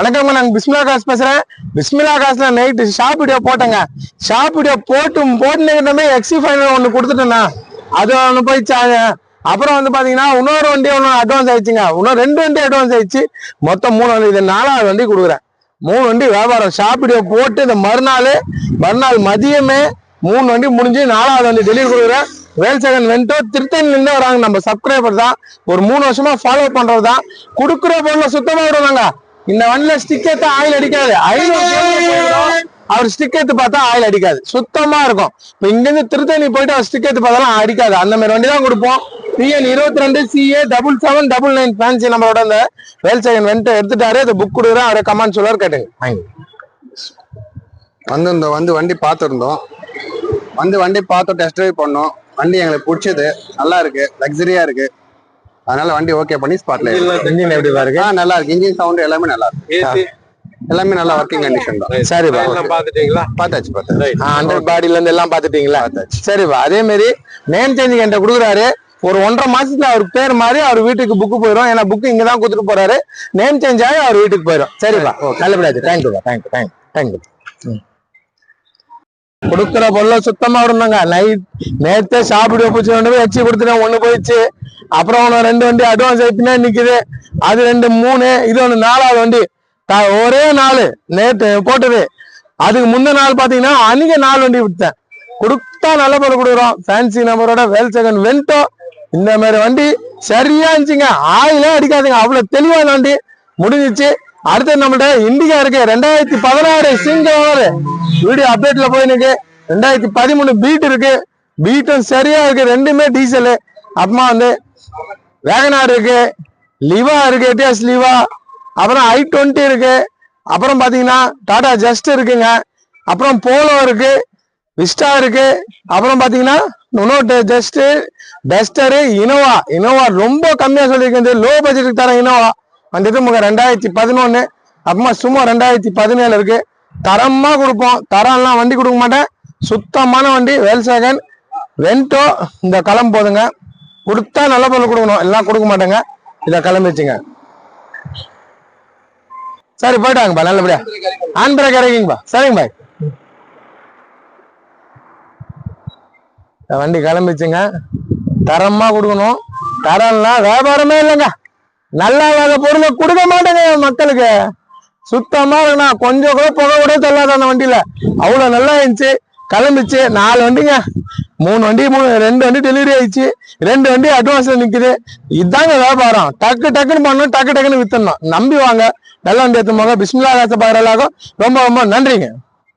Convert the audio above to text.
வணக்கம்ங்க நாங்க பிஸ்மிலா காசு பேசுறேன். பிஸ்மிலா காசுல நைட்டு ஷாப் வீடியோ போட்டேங்க. ஷாப் வீடியோ போட்டு போட்டுனே எக்ஸி ஃபைனல் ஒன்று கொடுத்துட்டேண்ணா. அது ஒன்று போயிடுச்சாங்க அப்புறம் வந்து பாத்தீங்கன்னா இன்னொரு வண்டி ஒன்று அட்வான்ஸ் ஆயிடுச்சுங்க. இன்னும் ரெண்டு வண்டி அட்வான்ஸ் ஆயிடுச்சு. மொத்தம் மூணு வண்டி இது நாலாவது வண்டி கொடுக்குறேன். மூணு வண்டி வியாபாரம். ஷாப் வீடியோ போட்டு இந்த மறுநாள் மறுநாள் மதியமே மூணு வண்டி முடிஞ்சு நாலாவது வண்டி டெலிவரி கொடுக்குறேன். வேல்சேகன் வென்டோ திருத்தணிலேருந்து வராங்க நம்ம சப்ஸ்கிரைபர் தான். ஒரு மூணு வருஷமா ஃபாலோ பண்றது தான் கொடுக்குற பொருளை சுத்தமா விடுவாங்க இந்த வண்டியில ஸ்டிக்கர் தான் ஆயில் அடிக்காது. அவர் ஸ்டிக்கர் எடுத்து பார்த்தா ஆயில் அடிக்காது. சுத்தமா இருக்கும். இப்ப இங்க இருந்து திருத்தணி போயிட்டு அவர் ஸ்டிக்கர் எடுத்து பார்த்தாலும் அடிக்காது. அந்த மாதிரி வண்டி தான் கொடுப்போம். பிஎன் இருபத்தி ரெண்டு CA double seven double nine fancy நம்பரோட அந்த வேல்சேகன் வென்டோ எடுத்துட்டாரு. அதை புக் கொடுக்குறேன். அவரை கமெண்ட் சொல்லுவார் கேட்டுங்க. வாங்கி. வந்து இந்த வந்து வண்டி பார்த்துருந்தோம். வந்து வண்டி பார்த்தோம் டெஸ்ட் ட்ரைவ் பண்ணோம். வண்டி எங்களுக்கு பிடிச்சது. நல்லா இருக்கு. லக்ஸரியா இருக்கு. அதனால வண்டி ஓகே பண்ணி ஸ்பாட்ல இன்ஜின் எப்படி பாருங்க? நல்லா இருக்கு. இன்ஜின் சவுண்ட் எல்லாமே நல்லா இருக்கு. எல்லாமே நல்லா ஒர்க்கிங் கண்டிஷன் தான். சரிப்பா. பாத்துட்டீங்களா பார்த்தாச்சு பார்த்தாச்சு. அண்டர் பாடியில இருந்து எல்லாம் பாத்துட்டீங்களா சரிப்பா. அதே மாதிரி நேம் சேஞ்ச் என்கிட்ட கொடுக்குறாரு. ஒரு ஒன்றரை மாசத்துல அவர் பேர் மாதிரி அவர் வீட்டுக்கு புக்கு போயிடும் ஏன்னா புக்கு இங்க தான் கொடுத்துட்டு போறாரு. நேம் சேஞ்ச் ஆகி அவர் வீட்டுக்கு போயிடும் சரிப்பா. நல்லபடியா தேங்க்யூ தேங்க்யூ தேங்க்யூ தேங்க்யூ கொடுக்குற பொருளை சுத்தமா விடணுங்க. நைட் நேத்தே சாப்பிடு பூச்சி ரெண்டு போய் வச்சு கொடுத்துட்டேன் ஒண்ணு போயிடுச்சு. அப்புறம் ஒன்று ரெண்டு வண்டி அட்வான்ஸ் ஆயிடுச்சுன்னா நிற்குது அது ரெண்டு மூணு இது ஒன்று நாலாவது வண்டி. த- ஒரே நாள் நேற்று போட்டது. அதுக்கு முந்தின நாள் பார்த்தீங்கன்னா அன்றைக்கி நாலு வண்டி விட்டேன். கொடுத்தா நல்ல பொருள் கொடுக்குறோம். ஃபேன்சி நம்பரோட வேல் செகண்ட் வென்ட்டோ இந்த மாதிரி வண்டி சரியா இருந்துச்சுங்க. ஆயிலே அடிக்காதுங்க. அவ்வளோ தெளிவான வண்டி. முடிஞ்சிச்சு. அடுத்து நம்மள்ட்ட இண்டிகா இருக்கு. ரெண்டாயிரத்தி பதினாறு சிங்கிள் வீடியோ அப்டேட்ல போயிருக்கு ரெண்டாயிரத்தி பதிமூணு பீட் இருக்கு. பீட்டும் சரியா இருக்கு. ரெண்டுமே டீசலு அப்புறமா வந்து வேகனார் இருக்கு லிவா இருக்கு எட்டிஎஸ் லிவா அப்புறம் ஐ டுவெண்ட்டி இருக்கு அப்புறம் பார்த்தீங்கன்னா டாடா ஜஸ்ட் இருக்குங்க அப்புறம் போலோ இருக்கு விஸ்டா இருக்கு அப்புறம் பார்த்தீங்கன்னா நுனோட்டு ஜஸ்ட் டஸ்டரு இனோவா இனோவா ரொம்ப கம்மியாக சொல்லியிருக்கிறது லோ பட்ஜெட்டுக்கு தர இனோவா. அந்த இது முக ரெண்டாயிரத்தி பதினொன்று அப்புறமா சும்மா ரெண்டாயிரத்தி பதினேழு இருக்கு. தரமாக கொடுப்போம் தரம்லாம் வண்டி கொடுக்க மாட்டேன். சுத்தமான வண்டி வேல்சேகன் வென்டோ இந்த களம் போதுங்க. கொடுத்தா நல்ல பொருள் கொடுக்கணும். எல்லாம் கொடுக்க மாட்டேங்க. இதை கிளம்பிச்சுங்க சரி போயிட்டாங்கப்பா நல்லபடியா. ஆன் கிடைக்குங்கப்பா சரிங்க பாய் வண்டி கிளம்பிச்சுங்க தரமா கொடுக்கணும். தரம்லாம் வியாபாரமே இல்லைங்க. நல்லா இல்லாத பொருளை கொடுக்க மாட்டேங்க மக்களுக்கு. சுத்தமா இருக்கணும் கொஞ்சம் கூட புகை கூட சொல்லாத அந்த வண்டியில. அவ்வளவு நல்லா இருந்துச்சு. கிளம்பிச்சு நாலு வண்டிங்க. மூணு வண்டி மூணு ரெண்டு வண்டி டெலிவரி ஆயிடுச்சு. ரெண்டு வண்டி அட்வான்ஸ்ல நிக்குது. இதாங்க வியாபாரம். டக்கு டக்குன்னு பண்ணணும் டக்கு டக்குன்னு வித்தணும் நம்பி வாங்க. நல்ல வண்டி எடுத்து போங்க. பிஸ்மில்லா காசு பாக்குறலாகும் ரொம்ப ரொம்ப நன்றிங்க.